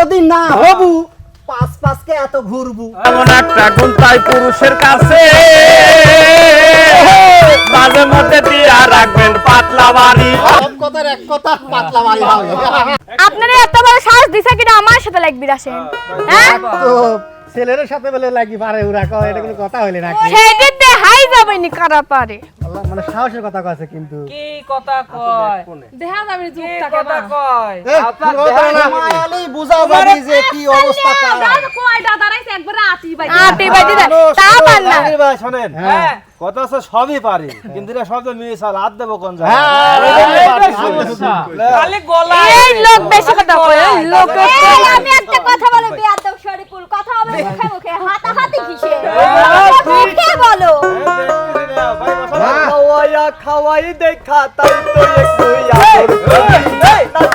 যদি না হবু পাঁচ পাঁচকে এত ঘুরবু। এমন একটা গুণ তাই পুরুষের কাছে। মাঝে মধ্যে দিয়া রাখবেন পাতলা বাড়ি। সব কথার এক কথা পাতলা বাড়ি হবে। আপনারা এত বড় সাহস দিছে কিনা আমার সাথে লাগবি আসেন হ্যাঁ। তো ছেলের সাথে বলে লাগি পারে উড়া কয় এটা কোনো কথা হইলে নাকি? সেদিতে হাই যাবেনি কারা পারে। আল্লাহ, মানে সাহসের কথা কইছে কিন্তু। কি কথা কয়? দেখা যাবে কি কথা কয়? আপনার না, মায়ালেই বুঝাও যাবি যে কি অবস্থা কার? আটি বাজি। দে তা পান না। জামির ভাই শোনেন। হ্যাঁ। কথা আছে সবই পারি কিন্তু এটা শব্দ মিশাল হাত দেবো কোন হ্যাঁ, সমস্যা। খালি গলা এই লোক বেশি কথা কয় এই লোক আমি একটা কথা বলে বেয়াদব শরীফুল কথা হবে মুখে মুখে হাতাহাতি কিসে মুখে বলো খাওয়াই দেখা তাই তো একটু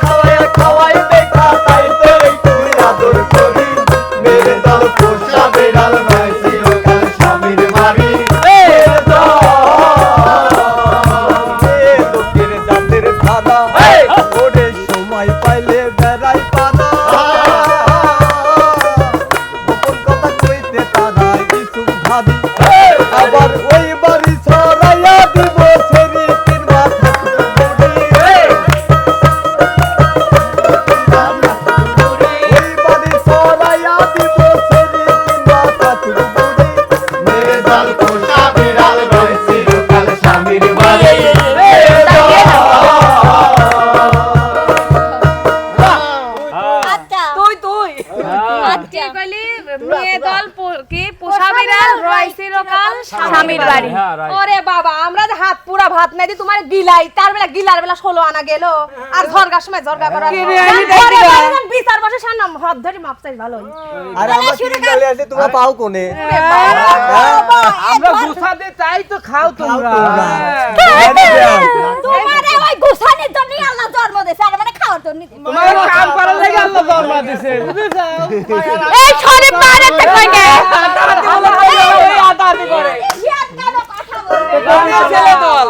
তোমার গিলাই তার বেলা গিলার বেলা ষোলো আনা গেল। আর ঝরগার সময় ঝরগা করা কে রে, আমি ঘরে দেখি না। বাড়িতে বিচার বসে সান্নাম হাত ধরে মাপ চাই ভালো আর আমরা কি গেলে। আছে তোমরা পাও কোনে? আমরা গুছাতে চাই তো খাও তোমরা। তোমারে। ওই গুছানির জন্য আল্লাহ জন্ম দিয়েছে আর মানে খাওয়ার জন্য তোমার কাম করার লাগি আল্লাহ জন্ম বুঝেছ? এই শরীফ মারাতে কই গে এই আদাতি করে হিয়াত কেন কথা বলবে উনিও ছেলে দল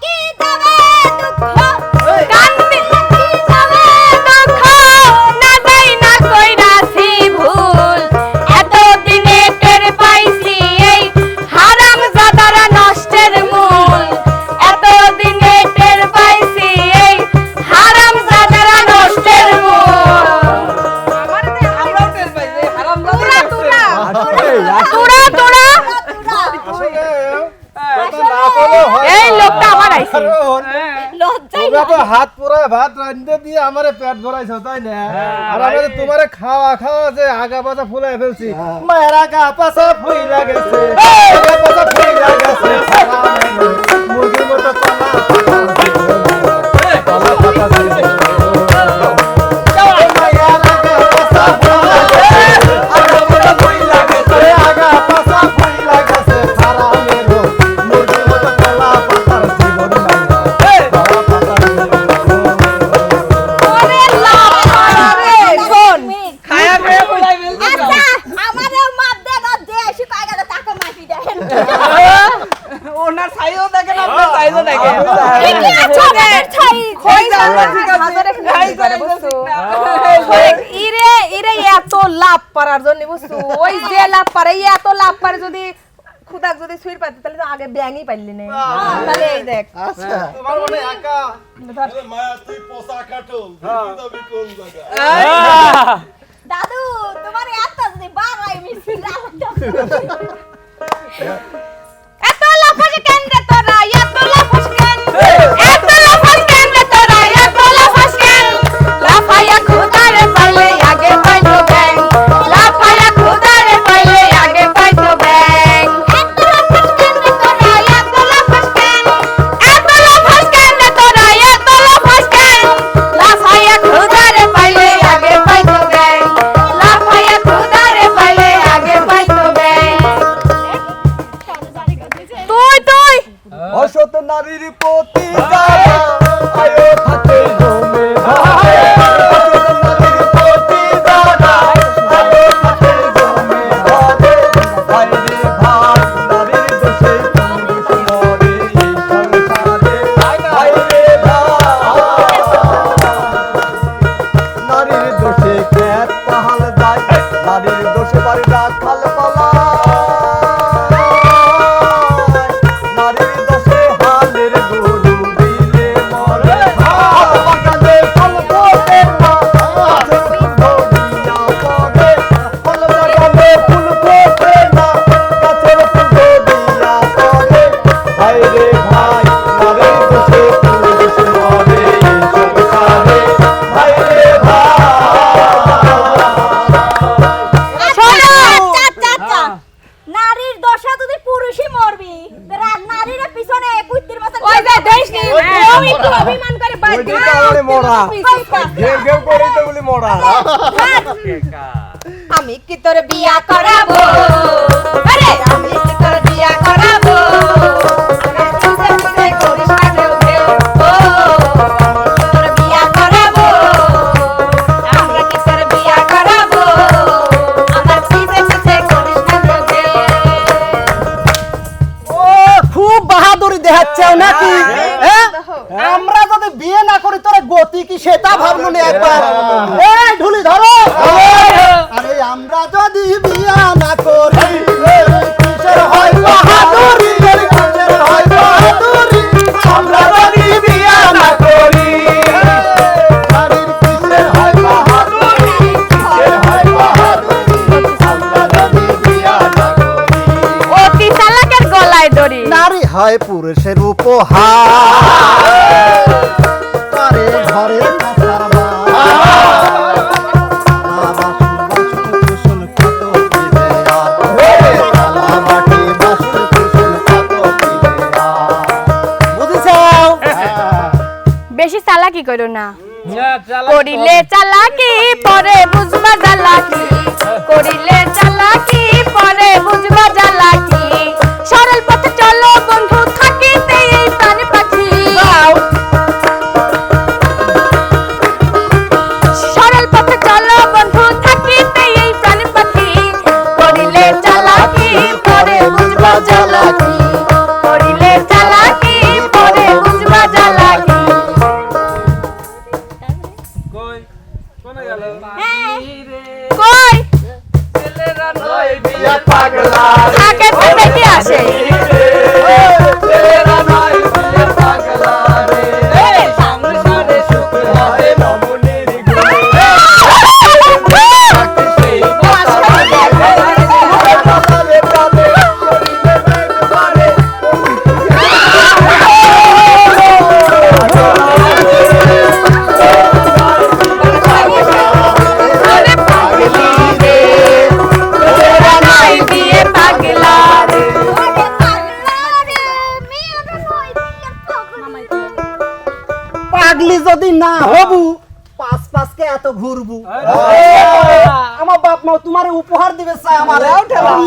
কি যাবে দুঃখ? কান্দিলে আমারে পেট ভরাইছো তাই না? আর আমি তোমারে খাওয়া খাওয়া যে আগা পাশা ফুলাই ফেলছি। মায়ের আগা পাশা ফুইলা গেছে। ওনার সাইও দেখেন আপনার দেখেন। ঠিকই আছে খাই করে বুঝছ ঠিক ইরে ইরে এত লাভ পারার জন্য বুঝছ ওই যে লাভ পারে এত লাভ পারে যদি খুদাক যদি সুইর পাইতে তাহলে তো আগে ব্যাঙই পাইলি না। তাহলে এই দেখ। আচ্ছা। তোমার মনে দাদু তোমার এত যদি বাড়াই মিছি এত লাফাস কেন রে তোরা? এত লাফাস কেন? তোর বিয়া করাবো। বেশি চালাকি করো না। করিলে চালাকি পরে বুঝবা চালাকি করিলে চালাকি পরে বুঝবা চালাকি সরল পথে চলো বন্ধু থাকিতে হবু পাঁচ পাঁচকে এত ঘুরবু। আমার বাপ মা তোমার উপহার দিবে চাই আমার।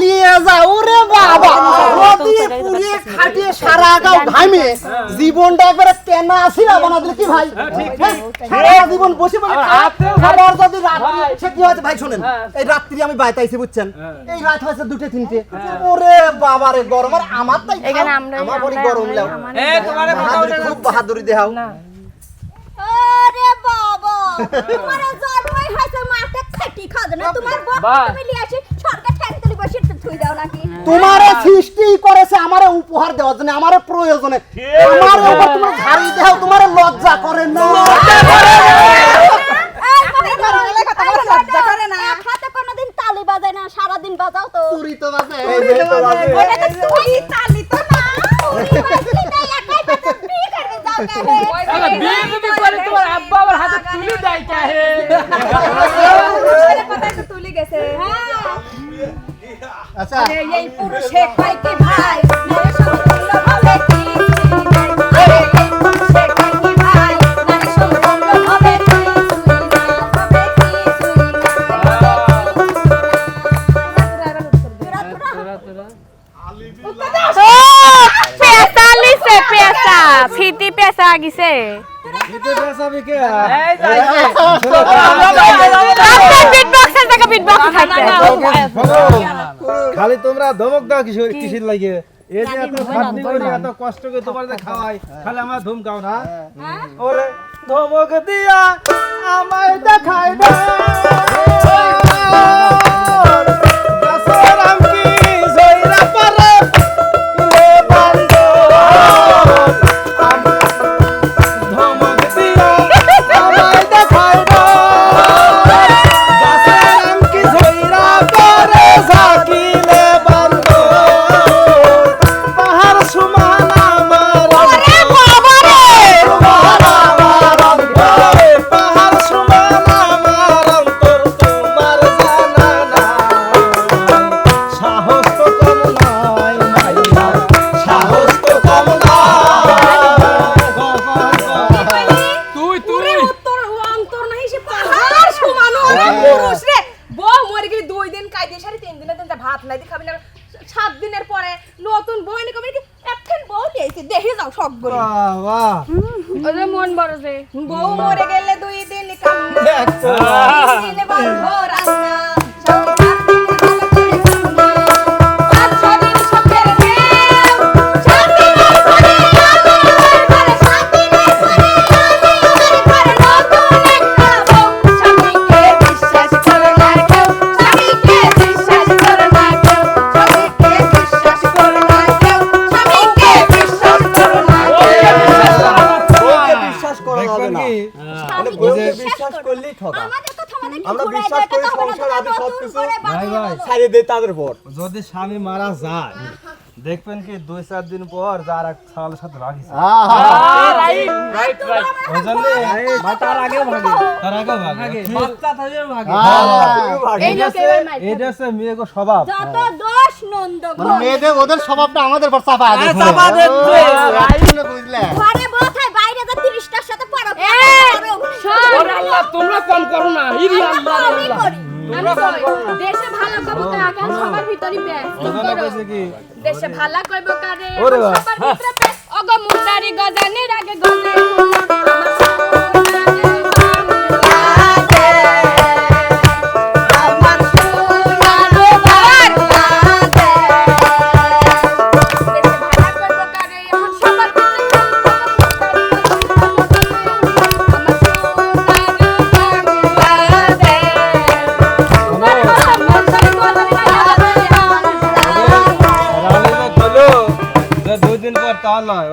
নিয়ে যাও রে বাবা। নদী পুড়িয়ে খাটিয়ে সারা গাও ঘামে জীবনটা একবারে কেনা আসি না দিলে কি ভাই? হ্যাঁ? সারা জীবন বসে বসে খাবার যদি রাত্রি সে কি হয়েছে? ভাই শোনেন এই রাত্রি আমি বাইতাইছি বুঝছেন? এই রাত হয়েছে দুটো তিনটে। ওরে বাবা রে গরম। আর আমার তাই আমার বড় আমরা- গরম লাও তোমারে বাহাদুরি খুব বাহাদুরি বাবা তোমার জন্মই হয়েছে মাঠে খাটি খাদ না তোমার বাপ তুমি লিয়ে আসি সরকার বসে থুই দাও নাকি তোমারে সৃষ্টি করেছে আমারে উপহার দেওয়ার জন্য আমারে প্রয়োজনে আমার উপর তোমার ঝাড়ি দেও তোমার লজ্জা করে না এই মনে করো এলে কথা বলে লজ্জা করে না এক কোনোদিন তালি বাজায় না সারা বাজাও তো তুরি তো বাজে ওটা তো তুই তালি তো না বিয়ে দেয় কাহে তুলি গেছে। আচ্ছা। এই পুরুষে পুরুষে কয় কি ভাই? নারী সমতুল্য হবে কি? হবে কি ও পেশা লিছে পেশা ফিটি বক্স থাকতে খালি তোমরা ধমক দাও কিশোর কিসির লাগে এই যে এত খাটনি করি এত কষ্ট করে তোমার খাওয়াই খালি আমার ধুমকাও না ওরে ধমক দিয়া আমায় দেখাই না ভাই দেয় তাদের পর যদি স্বামী মারা যায় দেখবেন কি দুই চার দিন পর যার এক সালের সাথে রাখিছে রাইট রাইট রাইট ওই জন্য তার আগেও ভাগে। তার আগে ভাগে। বাচ্চা থাকলেও ভাগে। এই লোক এবার মাইর এটা হচ্ছে মেয়ে গো স্বভাব। যত দোষ নন্দ মানে মেয়েদের ওদের স্বভাবটা আমাদের উপর চাপা দিচ্ছে। চাপা দিচ্ছে। বুঝলে। ঘরে বসায় বাইরে যে তিরিশটার সাথে পড়ো তোমরা কম করো না। ইরি আল্লাহ আমি কই, দেশে ভালো কইব কাকে সবার ভিতরই ব্যস্ত দেশে ভালো কইব কারে? সবার ভিতরে ব্যস্ত গজানের আগে গজে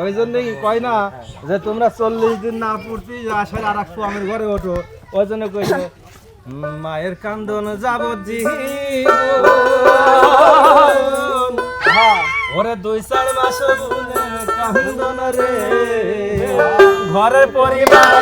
ওই জন্যই কয় না যে তোমরা চল্লিশ দিন না পূর্তি আসার আর এক স্বামীর ঘরে ওঠো। ওই জন্য কইলো মায়ের কান্দন যাব ওরে দুই চার মাস কান্দন রে। ঘরের পরিবার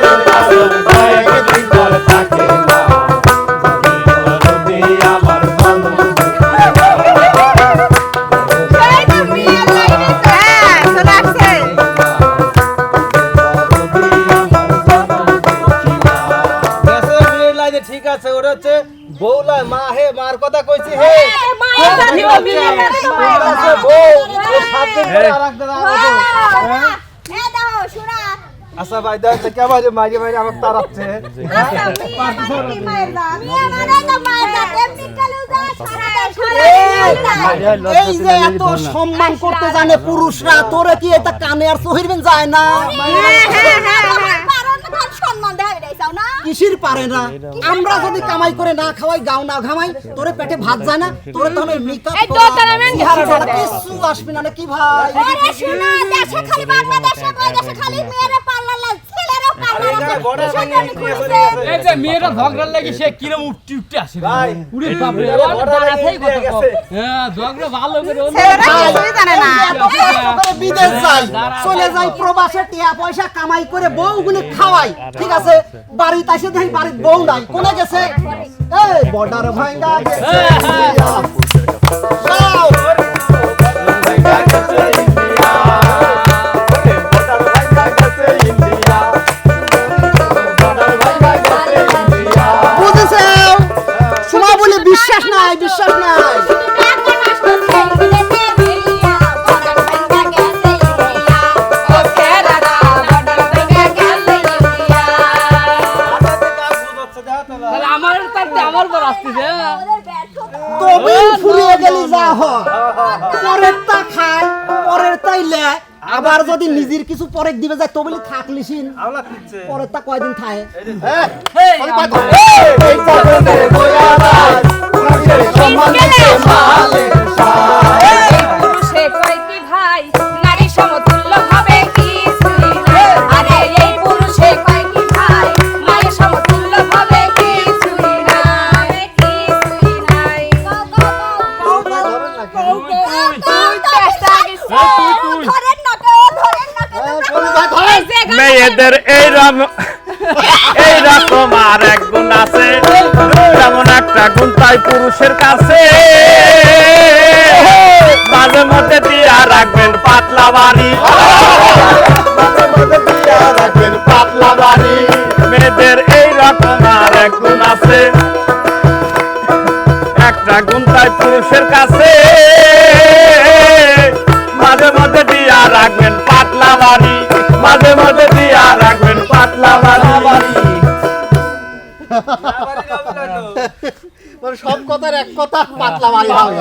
আচ্ছা ভাই দেখ কে ভাই মাঝে মাঝে আমার তাড়াচ্ছে। মিয়া মানে তো মায়ের কাছে এমনি কালেও যা সারা এই যে এত সম্মান করতে জানে পুরুষরা তোরে কি এটা কানে আর সহিরবেন যায় না? সম্মান না। কিসির পারে না? আমরা যদি কামাই করে না খাওয়াই গাও না ঘামাই তোরে পেটে ভাত যায় না তোরে তখন মেকআপ এই তো তারা কিছু আসবি না কি ভাই? ওরে শোনা দেশে খালি বাংলাদেশে দেশে খালি মেয়েরা পার্লার লাল ছেলেরাও পার্লার এখানে বড় আছে ভাঙিয়ে নিয়ে চলে গেছে। এই যে মেয়েরা ঝগড়ার লাগি সে কিরম উঠতে উঠতে আসে উড়ে বাপরে মেয়েরা ওর বড় দাঁড়াতেই কথা গেছে। হ্যাঁ ঝগড়া ভালো করে জানে না। বিদেশ যাই চলে যাই প্রবাসে টিয়া পয়সা কামাই করে বউগুলি খাওয়াই। ঠিক আছে? বাড়িতে এসে দেখি বাড়ির বউ নাই। কোনে গেছে? এই বর্ডার ভাঙ্গা গেছে। যদি নিজের কিছু পরে দিবে যায় তবে থাকলিসিন পরে তা কয়দিন খায় মেয়েদের এই রকম এই রকম আর এক গুণ আছে। যেমন একটা গুণ তাই পুরুষের কাছে। মাঝে মধ্যে দিয়া রাখবেন পাতলা বাড়ি। আর পুরুষের কাছে। মাঝে মাঝে দিয়া রাখবেন মানে সব কথার এক কথা পাতলা মারি হবে।